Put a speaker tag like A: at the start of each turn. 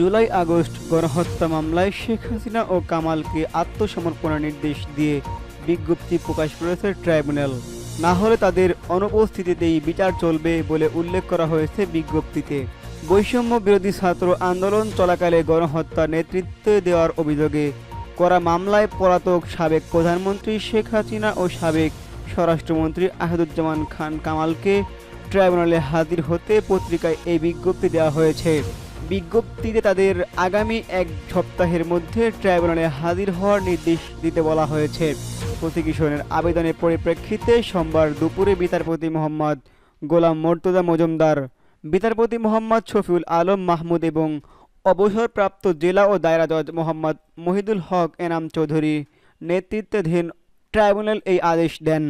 A: July, August গণহত্যা মামলায় শেখ হাসিনা ও কামালকে আত্মসমর্পণের নির্দেশ দিয়ে বিজ্ঞপ্তি প্রকাশ করেছে ট্রাইব্যুনাল। না হলে তাদের অনুপস্থিতিতেই বিচার চলবে বলে উল্লেখ করা হয়েছে বিজ্ঞপ্তিতে। বৈষম্য বিরোধী ছাত্র আন্দোলন চলাকালে গণহত্যা নেতৃত্ব দেওয়ার অভিযোগে করা মামলায় পলাতক সাবেক প্রধানমন্ত্রী শেখ হাসিনা ও সাবেক স্বরাষ্ট্রমন্ত্রী আসাদুজ্জামান খান কামালকে ট্রাইব্যুনালে হাজির হতে পত্রিকায় এই বিজ্ঞপ্তি দেওয়া হয়েছে। বিজ্ঞপ্তিতে তাদের আগামী এক সপ্তাহের মধ্যে ট্রাইব্যুনালে হাজির হওয়ার নির্দেশ দিতে বলা হয়েছে। প্রসিকিউশনের আবেদনের পরিপ্রেক্ষিতে সোমবার দুপুরে বিচারপতি মোহাম্মদ গোলাম মর্তজা মজুমদার, বিচারপতি মোহাম্মদ শফিউল আলম মাহমুদ এবং অবসরপ্রাপ্ত জেলা ও দায়রা জজ মোহাম্মদ মহিদুল হক এনাম চৌধুরী নেতৃত্বাধীন ট্রাইব্যুনাল এই আদেশ দেন।